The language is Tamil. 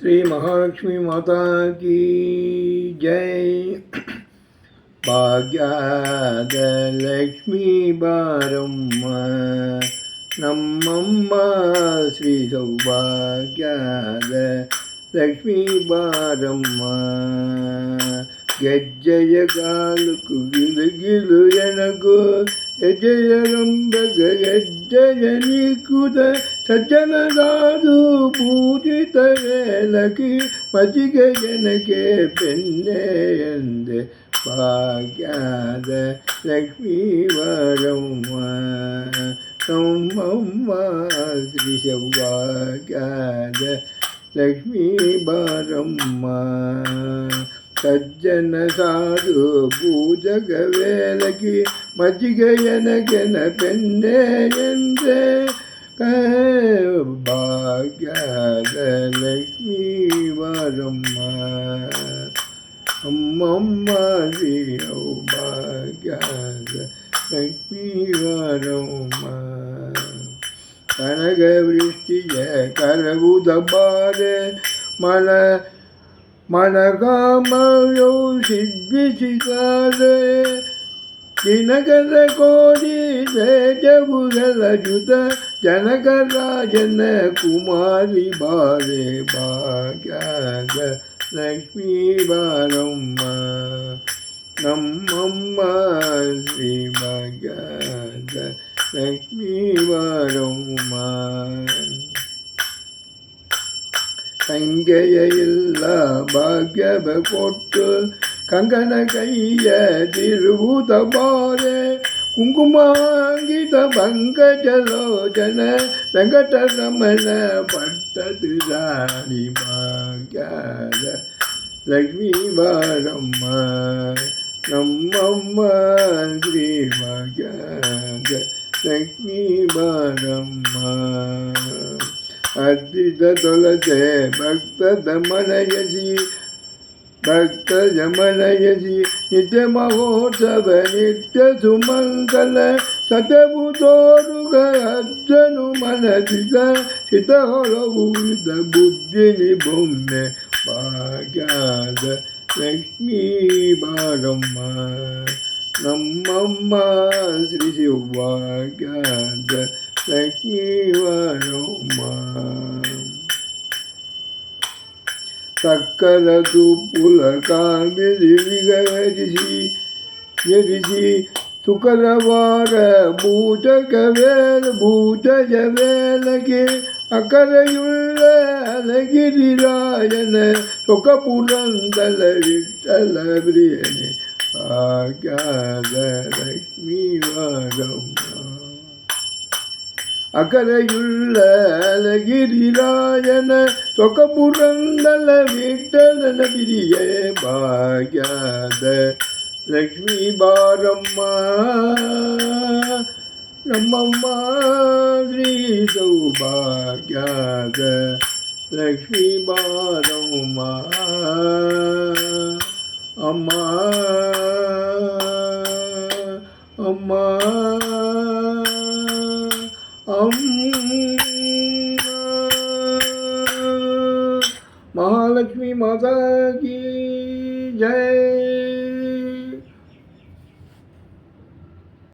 ಶ್ರೀ ಮಹಾಲಕ್ಷ್ಮಿ ಮಾತಾ ಕೀ ಜೈ ಭಾಗ್ಯದ ಲಕ್ಷ್ಮೀ ಬಾರಮ್ಮ ನಮ್ಮಮ್ಮ ಶ್ರೀ ಸೌಭಾಗ್ಯದ ಲಕ್ಷ್ಮೀ ಬಾರಮ್ಮ ಗೆಜ್ಜೆಯ ಕಾಲುಕು ಗಿಲು ಗಿಲು ಎನಗು ಹೆಜ್ಜೆಯ ರಂಬಗ ಹೆಜ್ಜೆಯ ನೀಕುದ ಸಜ್ಜನರಾದು ಪೂಜಿತ ವೇಲಕಿ ಮಜಿಗೆ ಜನಕ್ಕೆ ಬೆನ್ನೆ ಎಂದೆ ಭಾಗ್ಯದ ಲಕ್ಷ್ಮೀ ವರಮ್ಮ ನಮ್ಮಮ್ಮ ಶ್ರೀ ಸೌಭಾಗ್ಯದ ಲಕ್ಷ್ಮೀ ಬಾರಮ್ಮ ಸಜ್ಜನ ಸಾಧು ಪೂಜಕ ವೇಲಕಿ ಮಜ್ಜಿಗೆಯನಗೆನ ಪೆನ್ನೆ ಎಂದೆ பாக்யாதலக்ஷ்மி வரம்மா. அம்மம்மா தேவ் பாக்யாதலக்ஷ்மி வரம்மா. கனகவிருஷ்டிய கரகுதபார மன மனகாமயோ சித்திசிகார தினகர கோடி தேஜபுகலஜுத ஜனகராஜன குமாரி பாலே பாக லக்ஷ்மி பாரம்மா. நம்மம்மா ஸ்ரீ பாக லக்ஷ்மி பாரம்மா. தங்கையில்ல பாகவ கொட்டு கங்கன கைய திருவுத பாரே குங்குமாங்கித பங்கஜலோஜன வெங்கடரமண பட்டது ராணி மாங்கால லக்ஷ்மி வாரம்மா நம்மம்மா ஸ்ரீ மகாங்க லக்ஷ்மி வாரம்மா அத்தித தொலதே பக்த மனயசி ಲಕ್ಷ್ಮೀ ಬಾರಮ್ಮ ಅದ್ರಿತ ತೊಳತೆ ಭಕ್ತದ ಮನಯಸಿ ಭಕ್ತ ಜಮನಯಸಿ ನಿತ್ಯ ಮಹೋತ್ಸವ ನಿತ್ಯ ಸುಮಂಗಲ ಸತವು ತೋರುಗ ಅಜ್ಜನು ಮನದಿದ ಹಿತ ಹೊಳವುದ ಬುದ್ಧಿನಿ ಬೊಮ್ಮೆ ಭಾಗ್ಯದ ಲಕ್ಷ್ಮೀ ಬಾರಮ್ಮ ನಮ್ಮಮ್ಮ ಶ್ರೀ ಶಿವಭಾಗ್ಯದ ಲಕ್ಷ್ಮೀ ಬಾರಮ್ಮ சக்கரது புலகாமிரி விகரிசி எரிசி சுகரவார பூதகவேல பூதஜவேலகே அக்கரையுள்ள அழகிரிராயன சொக்க புரந்தல விட்டல பிரியனே ஆகாத லக்ஷ்மி வாரம் அக்கரையுள்ள அழகிரிராயன சொக்கபுரங்கள விட்டன பிரிய பாக்யாத லக்ஷ்மி பாரம்மா. நம்மம்மா ஸ்ரீ சௌபாக்யாத லக்ஷ்மி பாரம்மா. அம்மா அம்மா. महालक्ष्मी माता की जय.